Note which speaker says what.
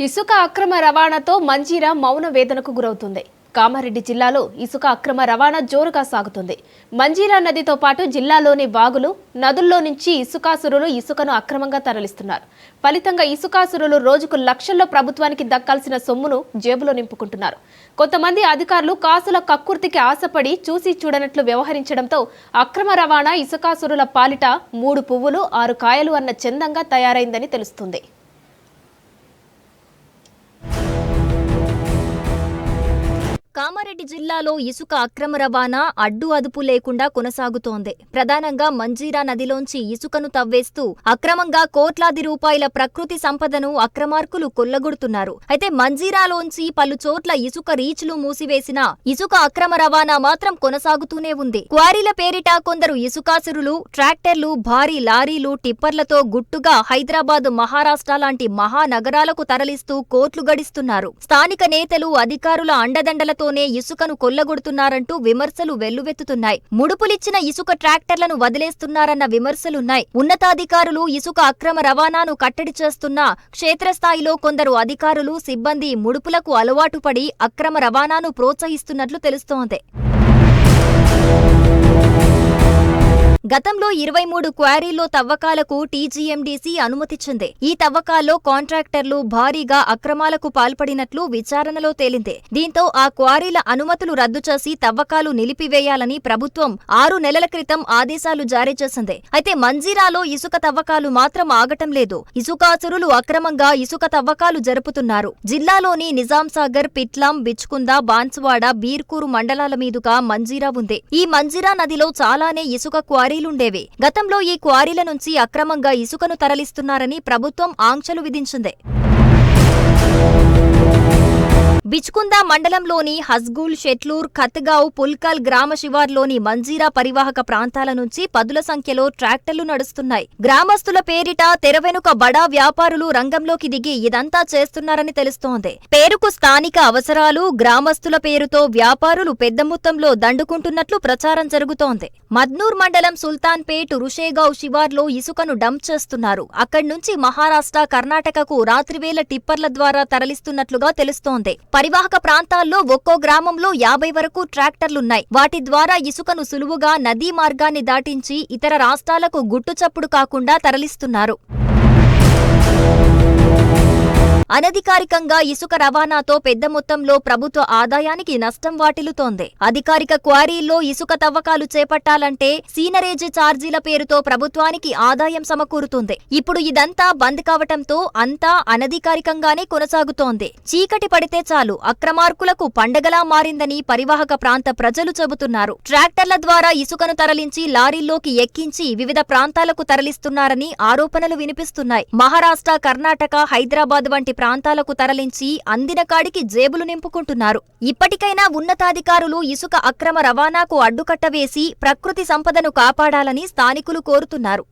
Speaker 1: ఇసుక అక్రమ రవాణాతో మంజీరా మౌన వేదనకు గురవుతుంది. కామారెడ్డి జిల్లాలో ఇసుక అక్రమ రవాణా జోరుగా సాగుతుంది. మంజీరా నదితో పాటు జిల్లాలోని వాగులు నదుల్లో నుంచి ఇసుకాసురులు ఇసుకను అక్రమంగా తరలిస్తున్నారు. ఫలితంగా ఇసుకాసురులు రోజుకు లక్షల్లో ప్రభుత్వానికి దక్కాల్సిన సొమ్మును జేబులో నింపుకుంటున్నారు. కొంతమంది అధికారులు కాసుల కక్కుర్తికి ఆశపడి చూసి చూడనట్లు వ్యవహరించడంతో అక్రమ రవాణా ఇసుకాసురుల పాలిట మూడు పువ్వులు ఆరు కాయలు అన్న చందంగా తయారైందని తెలుస్తుంది.
Speaker 2: ಕಾಮ కామారెడ్డి జిల్లాలో ఇసుక అక్రమ రవాణా అడ్డు అదుపు లేకుండా కొనసాగుతోంది. ప్రధానంగా మంజీరా నదిలోంచి ఇసుకను తవ్వేస్తూ అక్రమంగా కోట్లాది రూపాయల ప్రకృతి సంపదను అక్రమార్కులు కొల్లగొడుతున్నారు. అయితే మంజీరాలోంచి పలు చోట్ల ఇసుక రీచ్లు మూసివేసిన ఇసుక అక్రమ రవాణా మాత్రం కొనసాగుతూనే ఉంది. క్వారీల పేరిట కొందరు ఇసుకాసురులు ట్రాక్టర్లు భారీ లారీలు టిప్పర్లతో గుట్టుగా హైదరాబాద్ మహారాష్ట్ర లాంటి మహానగరాలకు తరలిస్తూ కోట్లు గడిస్తున్నారు. స్థానిక నేతలు అధికారుల అండదండలతోనే ఇసుకను కొల్లగొడుతున్నారంటూ విమర్శలు వెల్లువెత్తుతున్నాయి. ముడుపులిచ్చిన ఇసుక ట్రాక్టర్లను వదిలేస్తున్నారన్న విమర్శలున్నాయి. ఉన్నతాధికారులు ఇసుక అక్రమ రవాణాను కట్టడి చేస్తున్నా క్షేత్రస్థాయిలో కొందరు అధికారులు సిబ్బంది ముడుపులకు అలవాటు పడి అక్రమ రవాణాను ప్రోత్సహిస్తున్నట్లు తెలుస్తోంది. గతంలో ఇరవై మూడు క్వారీల్లో తవ్వకాలకు టీజీఎండీసీ అనుమతిచ్చింది. ఈ తవ్వకాల్లో కాంట్రాక్టర్లు భారీగా అక్రమాలకు పాల్పడినట్లు విచారణలో తేలింది. దీంతో ఆ క్వారీల అనుమతులు రద్దు చేసి తవ్వకాలు నిలిపివేయాలని ప్రభుత్వం ఆరు నెలల క్రితం ఆదేశాలు జారీ చేసింది. అయితే మంజీరాలో ఇసుక తవ్వకాలు మాత్రం ఆగటం లేదు. ఇసుకాసురులు అక్రమంగా ఇసుక తవ్వకాలు జరుపుతున్నారు. జిల్లాలోని నిజాంసాగర్ పిట్లాం బిచ్కుంద బాన్సువాడ బీర్కూరు మండలాల మీదుగా మంజీరా ఉంది. ఈ మంజీరా నదిలో చాలానే ఇసుక క్వారీ క్వారీలుండేవి. గతంలో ఈ క్వారీల నుంచి అక్రమంగా ఇసుకను తరలిస్తున్నారని ప్రభుత్వం ఆంక్షలు విధించింది. బిచ్కుంద మండలంలోని హస్గూల్ షెట్లూర్ ఖత్గావ్ పుల్కల్ గ్రామ శివార్లోని మంజీరా పరివాహక ప్రాంతాల నుంచి పదుల సంఖ్యలో ట్రాక్టర్లు నడుస్తున్నాయి. గ్రామస్తుల పేరిట తెరవెనుక బడా వ్యాపారులు రంగంలోకి దిగి ఇదంతా చేస్తున్నారని తెలుస్తోంది. పేరుకు స్థానిక అవసరాలు గ్రామస్తుల పేరుతో వ్యాపారులు పెద్ద మొత్తంలో దండుకుంటున్నట్లు ప్రచారం జరుగుతోంది. మద్నూర్ మండలం సుల్తాన్పేట్ రుషేగావ్ శివార్లో ఇసుకను డంప్ చేస్తున్నారు. అక్కడి నుంచి మహారాష్ట్ర కర్ణాటకకు రాత్రివేళ టిప్పర్ల ద్వారా తరలిస్తున్నట్లుగా తెలుస్తోంది. పరివాహక ప్రాంతాల్లో ఒక్కో గ్రామంలో యాభై వరకు ట్రాక్టర్లున్నాయి. వాటి ద్వారా ఇసుకను సులువుగా నదీ మార్గాన్ని దాటించి ఇతర రాష్ట్రాలకు గుట్టుచప్పుడు కాకుండా తరలిస్తున్నారు. అనధికారికంగా ఇసుక రవాణాతో పెద్ద మొత్తంలో ప్రభుత్వ ఆదాయానికి నష్టం వాటిల్లుతోంది. అధికారిక క్వారీల్లో ఇసుక తవ్వకాలు చేపట్టాలంటే సీనరేజీ ఛార్జీల పేరుతో ప్రభుత్వానికి ఆదాయం సమకూరుతుంది. ఇప్పుడు ఇదంతా బంద్ కావటంతో అంతా అనధికారికంగానే కొనసాగుతోంది. చీకటి పడితే చాలు అక్రమార్కులకు పండగలా మారిందని పరివాహక ప్రాంత ప్రజలు చెబుతున్నారు. ట్రాక్టర్ల ద్వారా ఇసుకను తరలించి లారీల్లోకి ఎక్కించి వివిధ ప్రాంతాలకు తరలిస్తున్నారని ఆరోపణలు వినిపిస్తున్నాయి. మహారాష్ట్ర కర్ణాటక హైదరాబాద్ వంటి ప్రాంతాలకు తరలించి అందిన కాడికి జేబులు నింపుకుంటున్నారు. ఇప్పటికైనా ఉన్నతాధికారులు ఇసుక అక్రమ రవాణాకు అడ్డుకట్ట వేసి ప్రకృతి సంపదను కాపాడాలని స్థానికులు కోరుతున్నారు.